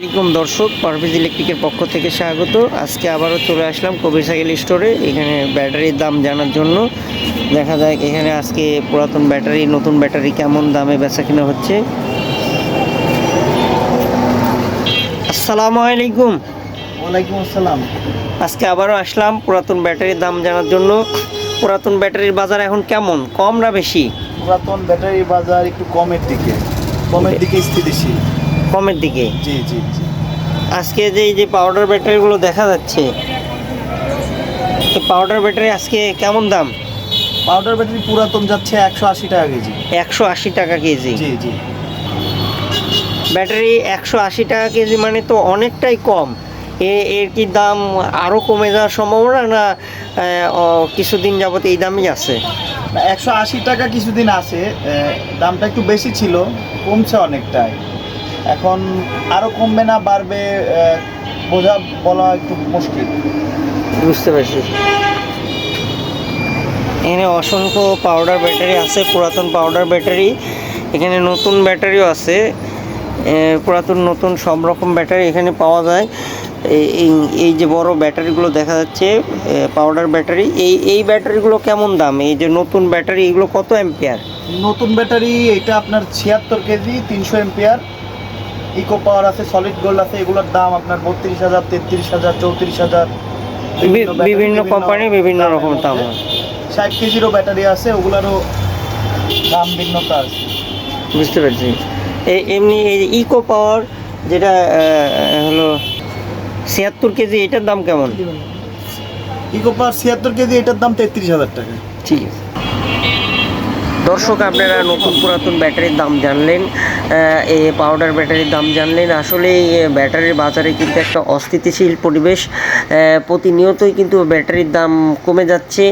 আসসালামাইকুম দর্শক পারভেজ ইলেকট্রিকের পক্ষ থেকে স্বাগত। আজকে আবারও চলে আসলাম কবির সাইকেল স্টোরে এখানে ব্যাটারির দাম জানার জন্য। দেখা যায় এখানে আজকে পুরাতন ব্যাটারি নতুন ব্যাটারি কেমন দামে বেচা কিনা হচ্ছে। আসসালামু আলাইকুম। ওয়ালাইকুম আসসালাম। আজকে আবারও আসলাম পুরাতন ব্যাটারির দাম জানার জন্য। পুরাতন ব্যাটারির বাজার এখন কেমন কম না বেশি? পুরাতন ব্যাটারির বাজার একটু কমের দিকে কমের দিকে স্থিতিশীল। কমের দিকে। জি জি জি। আজকে যে এই যে পাউডার ব্যাটারিগুলো দেখা যাচ্ছে এই পাউডার ব্যাটারি আজকে কেমন দাম? পাউডার ব্যাটারি পুরাতন যাচ্ছে একশো আশি টাকা কেজি। একশো আশি টাকা কেজি। জি জি। ব্যাটারি একশো আশি টাকা কেজি মানে তো অনেকটাই কম। এ এর কি দাম আরও কমে যাওয়ার সম্ভাবনা না কিছুদিন যাবত এই দামই আছে? একশো আশি টাকা কিছুদিন আছে দামটা একটু বেশি ছিল কমছে অনেকটাই। এখন আরও কমবে না বাড়বে বোঝা বলা একটু মুশকিল। বুঝতে পারছি। এখানে অসংখ্য পাউডার ব্যাটারি আছে পুরাতন পাউডার ব্যাটারি এখানে নতুন ব্যাটারিও আছে পুরাতন নতুন সব রকম ব্যাটারি এখানে পাওয়া যায়। এই- এই- যে বড় ব্যাটারিগুলো দেখা যাচ্ছে পাউডার ব্যাটারি এই এই ব্যাটারিগুলো কেমন দাম? এই যে নতুন ব্যাটারি এগুলো কত অ্যাম্পিয়ার নতুন ব্যাটারি এটা আপনার ছিয়াত্তর কেজি তিনশো এমপিয়ার ইকো পাওয়ার আছে সলিড গোল্ড আছে এগুলোর দাম আপনার বত্রিশ হাজার তেত্রিশ হাজার চৌত্রিশ হাজার বিভিন্ন কোম্পানি বিভিন্ন রকম দাম। ষাট কেজিরও ব্যাটারি আছে ওগুলোরও দাম ভিন্নতা আছে। বুঝতে পারছি। এই এমনি এই ইকো পাওয়ার যেটা হলো ছিয়াত্তর কেজি এটার দাম কেমন? ইকো পাওয়ার ছিয়াত্তর কেজি এটার দাম তেত্রিশ হাজার টাকা। ঠিক আছে। দর্শক আপনারা নতুন পুরাতন ব্যাটারির দাম জানলেন। এই পাউডার ব্যাটারির দাম জানলেন। আসলে ব্যাটারির বাজারে কিন্তু একটা অস্থিতিশীল পরিবেশ। প্রতিনিয়তই কিন্তু ব্যাটারির দাম কমে যাচ্ছে।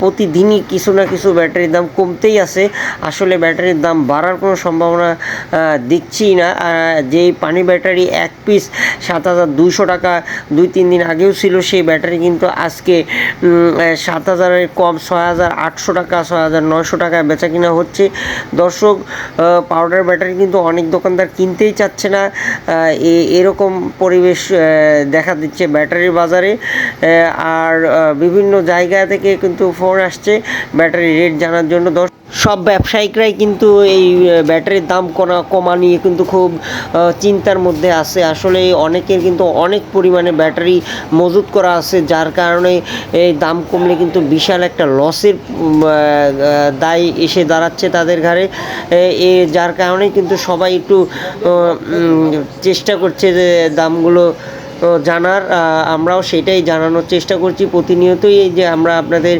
প্রতিদিনই কিছু না কিছু ব্যাটারির দাম কমতেই আছে। আসলে ব্যাটারির দাম বাড়ার কোনো সম্ভাবনা দেখছি না। যেই পানি ব্যাটারি এক পিস সাত হাজার দুইশো টাকা দুই তিন দিন আগেও ছিল, সেই ব্যাটারি কিন্তু আজকে সাত হাজারের কম ছয় হাজার আটশো টাকা, ছয় হাজার নয়শো টাকায় বেচা কিনা হচ্ছে। দর্শক পাউডার ব্যাটারি কিন্তু অনেক দোকানদার কিনতেই চাচ্ছে না। এরকম পরিবেশ দেখা দিচ্ছে ব্যাটারি বাজারে। আর বিভিন্ন জায়গা থেকে কিন্তু ফোন আসছে ব্যাটারি রেট জানার জন্য। দর্শক সব ব্যবসায়িকরাই কিন্তু এই ব্যাটারির দাম কমা কমা নিয়ে কিন্তু খুব চিন্তার মধ্যে আছে। আসলে অনেকের কিন্তু অনেক পরিমাণে ব্যাটারি মজুত করা আছে যার কারণে এই দাম কমলে কিন্তু বিশাল একটা লসের দায় এসে দাঁড়াচ্ছে তাদের ঘাড়ে। এ, এ যার কারণে কিন্তু সবাই একটু চেষ্টা করছে যে দামগুলো তো জানার আমরাও সেটাই জানানোর চেষ্টা করছি। প্রতিনিয়তই এই যে আমরা আপনাদের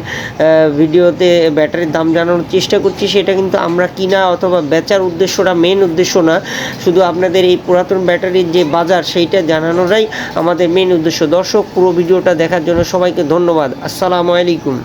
ভিডিওতে ব্যাটারির দাম জানানোর চেষ্টা করছি, সেটা কিন্তু আমরা কিনা অথবা বেচার উদ্দেশ্যটা মেন উদ্দেশ্য না। শুধু আপনাদের এই পুরাতন ব্যাটারির যে বাজার, সেইটা জানানোটাই আমাদের মেন উদ্দেশ্য। দর্শক, পুরো ভিডিওটা দেখার জন্য সবাইকে ধন্যবাদ। আসসালামু আলাইকুম।